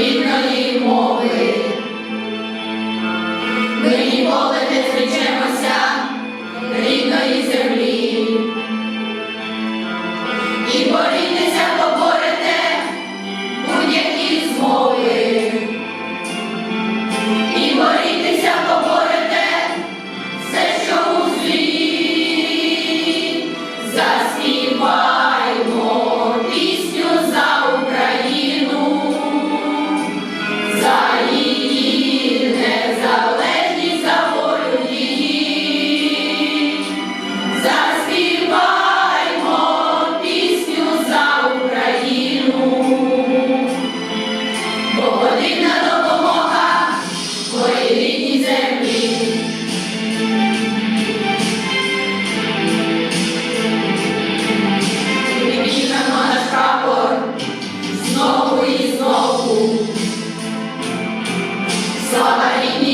рідної мови.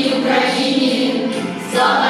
Україні, за